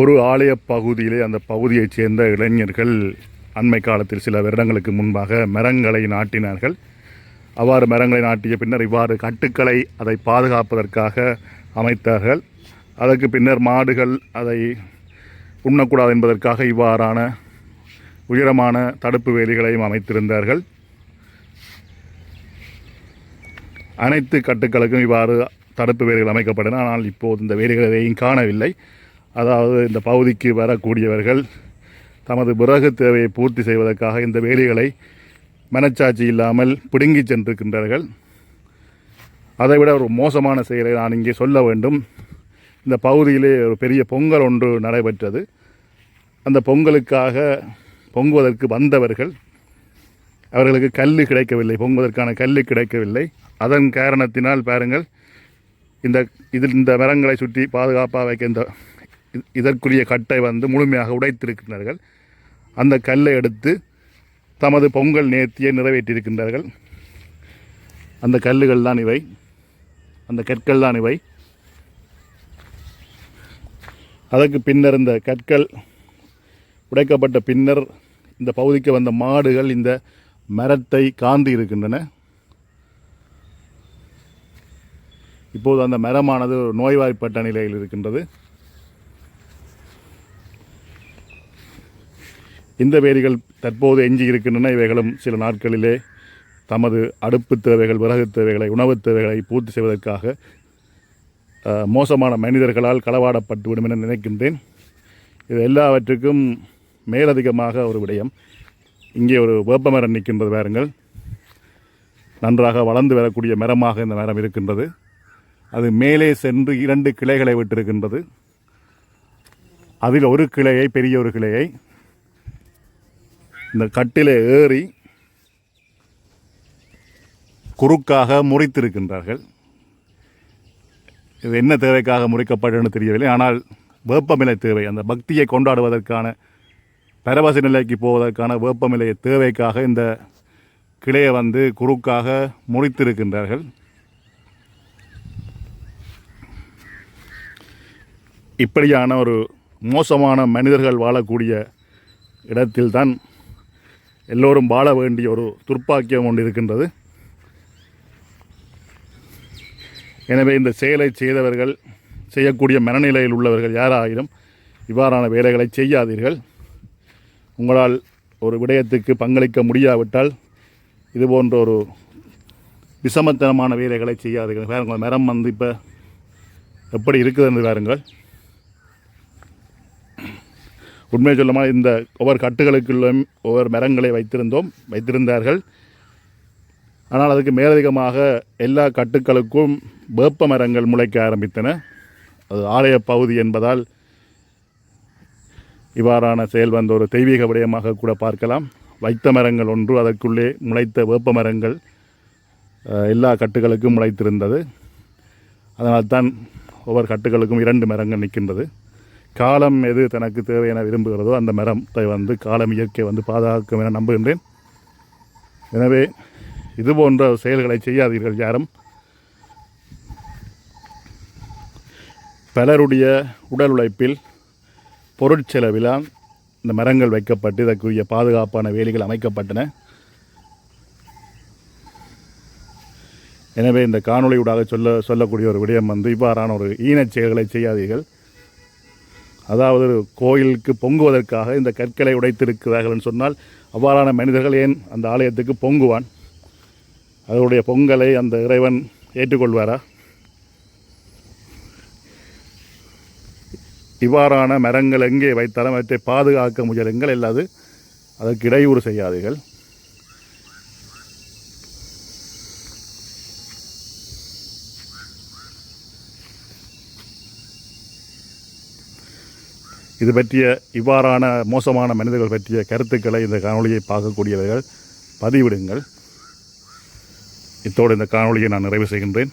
ஒரு ஆலய பகுதியிலே அந்த பகுதியைச் சேர்ந்த இளைஞர்கள் அண்மை காலத்தில் சில வருடங்களுக்கு முன்பாக மரங்களை நாட்டினார்கள். அவ்வாறு மரங்களை நாட்டிய பின்னர் இவ்வாறு கட்டுக்களை அதை பாதுகாப்பதற்காக அமைத்தார்கள். அதற்கு பின்னர் மாடுகள் அதை உண்ணக்கூடாது என்பதற்காக இவ்வாறான உயரமான தடுப்பு வேலிகளையும் அமைத்திருந்தார்கள். அனைத்து கட்டுக்களுக்கும் இவ்வாறு தடுப்பு வேலிகள் அமைக்கப்பட்டன. ஆனால் இப்போது இந்த வேலிகள் எதையும் காணவில்லை. அதாவது இந்த பகுதிக்கு வரக்கூடியவர்கள் தமது பிறகு தேவையை பூர்த்தி செய்வதற்காக இந்த வேலிகளை மனச்சாட்சி இல்லாமல் பிடுங்கி சென்றிருக்கின்றார்கள். அதைவிட ஒரு மோசமான செயலை நான் இங்கே சொல்ல வேண்டும். இந்த பகுதியிலே ஒரு பெரிய பொங்கல் ஒன்று நடைபெற்றது. அந்த பொங்கலுக்காக பொங்குவதற்கு வந்தவர்கள் அவர்களுக்கு கல் கிடைக்கவில்லை பொங்குவதற்கான கல் கிடைக்கவில்லை. அதன் காரணத்தினால் பாருங்கள் இந்த இதில் இந்த மரங்களை சுற்றி பாதுகாப்பாக வைக்க இந்த இதற்குரிய கட்டை வந்து முழுமையாக உடைத்திருக்கின்றார்கள் அந்த கல்லை எடுத்து தமது பொங்கல் நேர்த்தியை நிறைவேற்றியிருக்கின்றார்கள் அந்த கல்லுகள் தான் இவை. அந்த கற்கள் தான் இவை. அதற்கு பின்னர் இந்த கற்கள் உடைக்கப்பட்ட பின்னர் இந்த பகுதிக்கு வந்த மாடுகள் இந்த மரத்தை காந்து இருக்கின்றன. இப்போது அந்த மரமானது நோய்வாய்ப்பட்ட நிலையில் இருக்கின்றது. இந்த வேலிகள் தற்போது எஞ்சி இருக்கின்றன. இவைகளும் சில நாட்களிலே தமது அடுப்பு தேவைகள் விறகு தேவைகளை உணவுத் தேவைகளை பூர்த்தி செய்வதற்காக மோசமான மனிதர்களால் களவாடப்பட்டுவிடும் என நினைக்கின்றேன். இது எல்லாவற்றுக்கும் மேலதிகமாக ஒரு விடயம். இங்கே ஒரு வேப்பமரம் நிற்கின்றது பாருங்கள். நன்றாக வளர்ந்து வரக்கூடிய மரமாக இந்த மரம் இருக்கின்றது. அது மேலே சென்று இரண்டு கிளைகளை விட்டிருக்கின்றது. அதில் ஒரு கிளையை பெரிய ஒரு கிளையை இந்த கட்டிலே ஏறி குறுக்காக முறித்திருக்கின்றார்கள். இது என்ன தேவைக்காக முறிக்கப்பட்டதுன்னு தெரியவில்லை. ஆனால் வேப்பமிலை தேவை. அந்த பக்தியை கொண்டாடுவதற்கான பரவச நிலைக்கு போவதற்கான வேப்பமிலை தேவைக்காக இந்த கிளையை வந்து குறுக்காக முறித்திருக்கின்றார்கள். இப்படியான ஒரு மோசமான மனிதர்கள் வாழக்கூடிய இடத்தில்தான் எல்லோரும் வாழ வேண்டிய ஒரு துர்ப்பாக்கியம் ஒன்று இருக்கின்றது. எனவே இந்த செயலை செய்தவர்கள் செய்யக்கூடிய மனநிலையில் உள்ளவர்கள் யாராயினும் இவ்வாறான வேலைகளை செய்யாதீர்கள். உங்களால் ஒரு விடயத்துக்கு பங்களிக்க முடியாவிட்டால் இது போன்ற ஒரு விஷமத்தனமான வேலைகளை செய்யாதீர்கள். பாருங்கள் மரம் வந்து இப்போ எப்படி இருக்குதுன்னு பாருங்கள். உண்மையை சொல்லுமா இந்த ஒவ்வொரு கட்டுகளுக்குள்ளும் ஒவ்வொரு மரங்களை வைத்திருந்தோம் வைத்திருந்தார்கள். ஆனால் அதுக்கு மேலதிகமாக எல்லா கட்டுக்களுக்கும் வேப்ப மரங்கள் முளைக்க ஆரம்பித்தன. அது ஆலய பகுதி என்பதால் இவ்வாறான செயல் வந்த ஒரு தெய்வீக விடயமாக கூட பார்க்கலாம். வைத்த மரங்கள் ஒன்று அதற்குள்ளே முளைத்த வேப்ப மரங்கள் எல்லா கட்டுகளுக்கும் முளைத்திருந்தது. அதனால்தான் ஒவ்வொரு கட்டுகளுக்கும் இரண்டு மரங்கள் நிற்கின்றது. காலம் எது தனக்கு தேவை என விரும்புகிறதோ அந்த மரத்தை வந்து காலம் இயற்கை வந்து பாதுகாக்கும் என நம்புகின்றேன். எனவே இது போன்ற செயல்களை செய்யாதீர்கள் யாரும். பலருடைய உடல் உழைப்பில் பொருட்செலவிலாம் இந்த மரங்கள் வைக்கப்பட்டு இதற்குரிய பாதுகாப்பான வேலிகள் அமைக்கப்பட்டன. எனவே இந்த காணொளியூடாக சொல்ல சொல்லக்கூடிய ஒரு விடயம் வந்து இவ்வாறான ஒரு ஈனச் செயல்களை செய்யாதீர்கள். அதாவது கோயிலுக்கு பொங்குவதற்காக இந்த கற்களை உடைத்திருக்கிறார்கள் என்று சொன்னால் அவ்வாறான மனிதர்கள் ஏன் அந்த ஆலயத்துக்கு பொங்குவான்? அதனுடைய பொங்கலை அந்த இறைவன் ஏற்றுக்கொள்வாரா? இவ்வாறான மரங்கள் எங்கே வைத்தாலும் அவற்றை பாதுகாக்க முயலுங்கள் அல்லது அதற்கு இடையூறு செய்யாதீர்கள். இது பற்றிய இவ்வாறான மோசமான மனிதர்கள் பற்றிய கருத்துக்களை இந்த காணொளியை பார்க்கக்கூடியவர்கள் பதிவிடுங்கள். இத்தோடு இந்த காணொளியை நான் நிறைவு செய்கின்றேன்.